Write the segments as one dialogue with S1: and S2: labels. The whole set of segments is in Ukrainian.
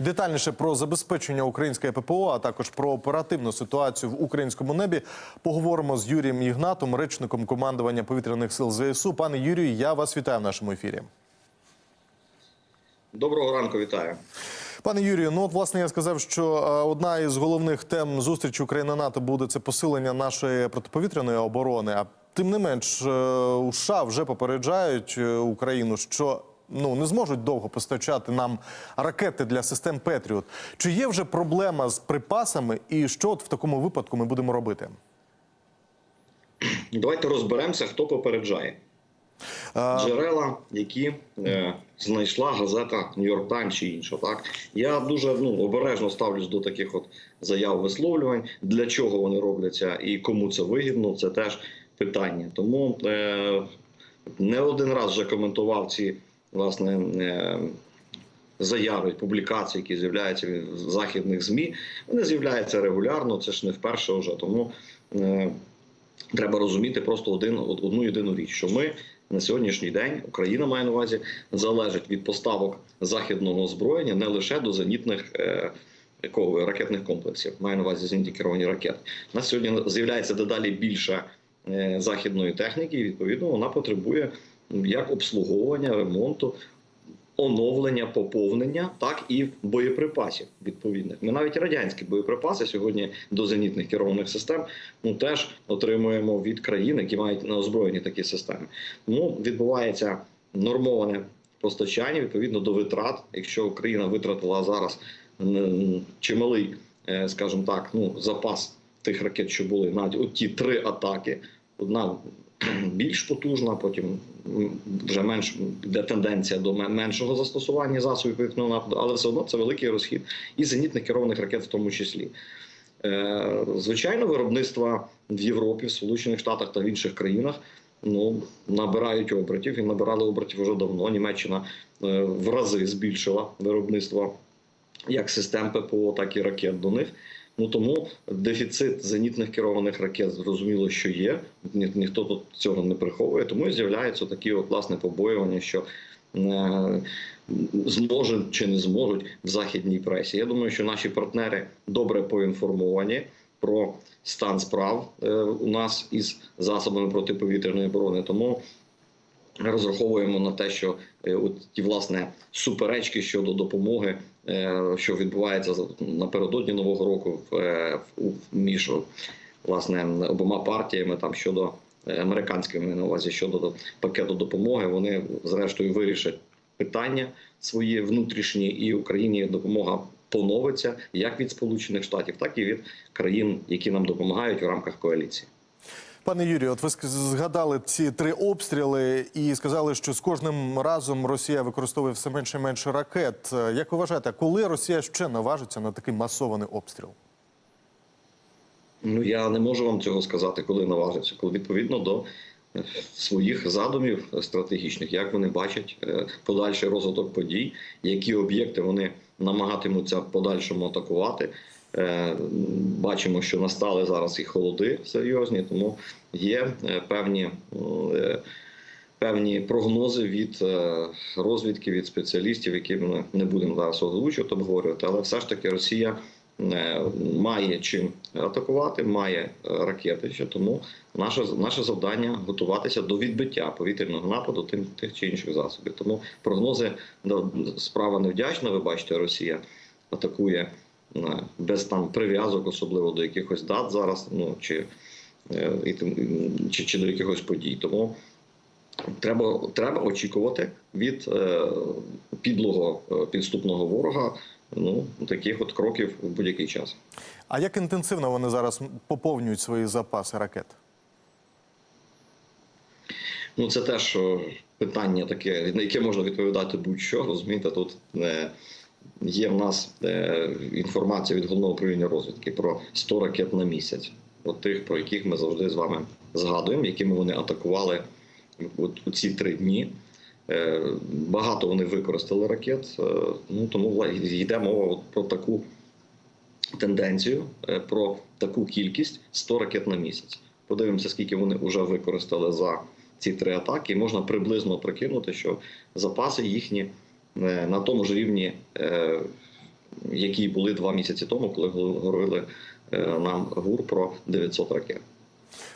S1: Детальніше про забезпечення української ППО, а також про оперативну ситуацію в українському небі поговоримо з Юрієм Ігнатом, речником командування повітряних сил ЗСУ. Пане Юрію, я вас вітаю в нашому ефірі.
S2: Доброго ранку, вітаю.
S1: Пане Юрію, ну от власне я сказав, що е, одна із головних тем зустрічі Україна НАТО буде це посилення нашої протиповітряної оборони. А тим не менш, е, у США вже попереджають е, Україну, що ну не зможуть довго постачати нам ракети для систем Петріот. Чи є вже проблема з припасами, і що от в такому випадку ми будемо робити?
S2: Давайте розберемося, хто попереджає. Джерела, які е, знайшла газета Нью-Йорк Таймс чи інша. Так я дуже ну обережно ставлюсь до таких от заяв висловлювань. Для чого вони робляться і кому це вигідно, це теж питання. Тому е, не один раз вже коментував ці власне. Е, Заяви, публікації, які з'являються в західних змі, вони з'являються регулярно. Це ж не вперше вже. Тому е, треба розуміти просто один одну єдину річ, що ми на сьогоднішній день Україна має на увазі залежить від поставок західного озброєння не лише до зенітних е, ракетних комплексів, має на увазі зенітні керовані ракети. У нас сьогодні з'являється дедалі більше е, західної техніки, і відповідно вона потребує як обслуговування, ремонту. Оновлення, поповнення, так і боєприпасів відповідних. Ми навіть радянські боєприпаси сьогодні до зенітних керованих систем ну теж отримуємо від країн, які мають на озброєнні такі системи. Тому відбувається нормоване постачання відповідно до витрат. Якщо Україна витратила зараз чималий, е, скажімо так, ну запас тих ракет, що були навіть от ті три атаки. Одна більш потужна, потім вже менш де тенденція до меншого застосування засобів повітряного нападу, але все одно це великий розхід і зенітних керованих ракет в тому числі. Е, Звичайно, виробництва в Європі, в Сполучених Штатах та в інших країнах ну, набирають обертів і набирали обертів вже давно. Німеччина е, в рази збільшила виробництво як систем ППО, так і ракет до них. Ну тому дефіцит зенітних керованих ракет зрозуміло, що є. Ні, ніхто тут цього не приховує. Тому і з'являються такі от власне побоювання, що е, зможуть чи не зможуть в західній пресі. Я думаю, що наші партнери добре поінформовані про стан справ е, у нас із засобами протиповітряної оборони. Тому розраховуємо на те, що е, от ті власне суперечки щодо допомоги, е, що відбувається напередодні нового року в, е, між власне обома партіями там щодо американськими на увазі щодо пакету допомоги, вони зрештою вирішать питання свої внутрішні, і Україні допомога поновиться як від Сполучених Штатів, так і від країн, які нам допомагають в рамках коаліції.
S1: Пане Юрію, от ви згадали ці три обстріли і сказали, що з кожним разом Росія використовує все менше і менше ракет. Е, Як ви вважаєте, коли Росія ще наважиться на такий масований обстріл?
S2: Ну я не можу вам цього сказати, коли наважиться, коли відповідно до е, своїх задумів стратегічних, як вони бачать е, подальший розвиток подій, які об'єкти вони намагатимуться подальшому атакувати. Бачимо, що настали зараз і холоди серйозні, тому є е, певні. е, Певні прогнози від е, розвідки, від спеціалістів, які ми не будемо зараз озвучувати, обговорювати, але все ж таки Росія має чим атакувати, має ракети. Ще тому наше наше завдання готуватися до відбиття повітряного нападу тим тих чи інших засобів. Тому прогнози справа невдячна. Ви бачите, Росія атакує без там прив'язок, особливо до якихось дат зараз. Ну чи, і тим- чи, чи до якихось подій. Тому треба, треба очікувати від е, підлого е, підступного ворога ну таких от кроків в будь-який час.
S1: А як інтенсивно вони зараз поповнюють свої запаси ракет?
S2: Ну це теж е, питання таке, на яке можна відповідати будь-що. Розумієте, тут е, є в нас е, інформація від головного управління розвідки про 100 ракет на місяць. От тих, про яких ми завжди з вами згадуємо, якими вони атакували от у ці три дні. Е, Багато вони використали ракет. е, Ну тому йде мова про таку тенденцію, е, про таку кількість 100 ракет на місяць. Подивимося, скільки вони вже використали за ці три атаки. І можна приблизно прикинути, що запаси їхні на тому ж рівні які були два місяці тому, коли говорили нам ГУР про 900 ракет.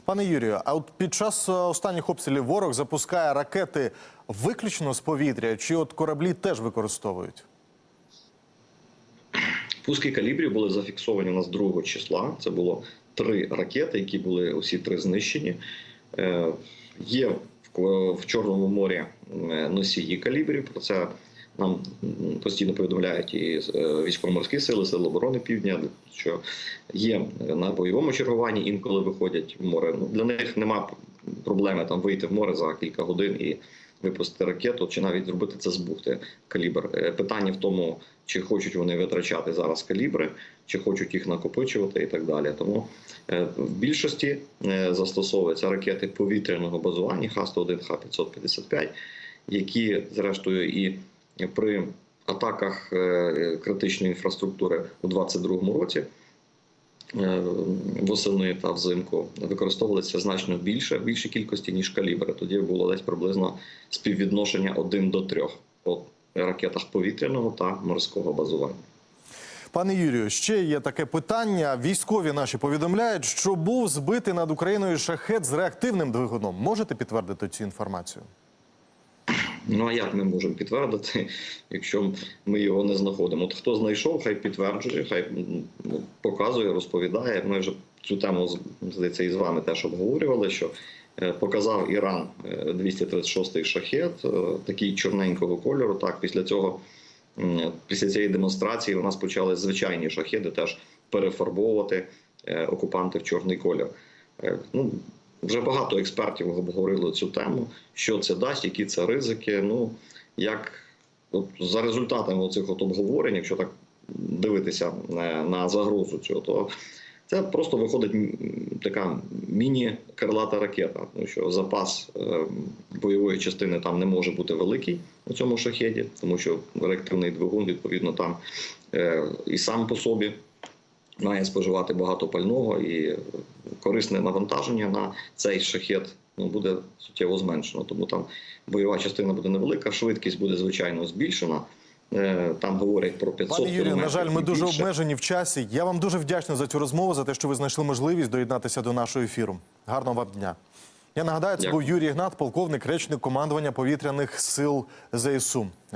S1: Пане Юрію, а от під час е, останніх обстрілів ворог запускає ракети виключно з повітря, чи от кораблі теж використовують?
S2: Пуски калібрів були зафіксовані у нас 2 числа. Це було три ракети, які були усі три знищені. Е, Є в, Чорному морі е, носії калібрів. Про це нам постійно повідомляють і е, військово-морські сили, сили оборони Півдня, що є на бойовому чергуванні, інколи виходять в море. Ну, для них нема проблеми там вийти в море за кілька годин і випустити ракету, чи навіть зробити це з бухти калібр. Е, Питання в тому, чи хочуть вони витрачати зараз калібри, чи хочуть їх накопичувати і так далі. Тому е, в більшості застосовуються ракети повітряного базування Х-101, Х-555, які, зрештою, і при атаках е, критичної інфраструктури у 2022 році е, восени та взимку використовувалися значно більше, в кількості, ніж калібри. Тоді було десь приблизно співвідношення 1 до 3 по ракетах повітряного та морського базування.
S1: Пане Юрію, ще є таке питання. Військові наші повідомляють, що був збитий над Україною шахет з реактивним двигуном. Можете підтвердити цю інформацію?
S2: Ну а як ми можемо підтвердити, якщо ми його не знаходимо? От хто знайшов, хай підтверджує, хай ну, показує, розповідає. Ми вже цю тему здається і з вами теж обговорювали. Що е, показав Іран е, 236-й шахет, е, такий чорненького кольору. Так, після цього, після цієї демонстрації, у нас почали звичайні шахеди теж перефарбовувати е, окупанти в чорний колір. Е, Ну, вже багато експертів обговорили цю тему, що це дасть, які це ризики. Ну як от, за результатами цих от обговорень, якщо так дивитися на, на загрозу цього, то це просто виходить така міні-крилата ракета, тому що запас е, бойової частини там не може бути великий у цьому шахеді, тому що реактивний двигун відповідно там е, і сам по собі має споживати багато пального і корисне навантаження на цей шахет ну, буде суттєво зменшено. Тому там бойова частина буде невелика, швидкість буде звичайно збільшена. Е, Там говорять про 500
S1: Пане Юрію, на жаль, ми дуже обмежені в часі. Я вам дуже вдячний за цю розмову, за те, що ви знайшли можливість доєднатися до нашого ефіру. Гарного вам дня. Я нагадаю, це
S2: Дякую.
S1: був Юрій Гнат, полковник, речник командування повітряних сил ЗСУ.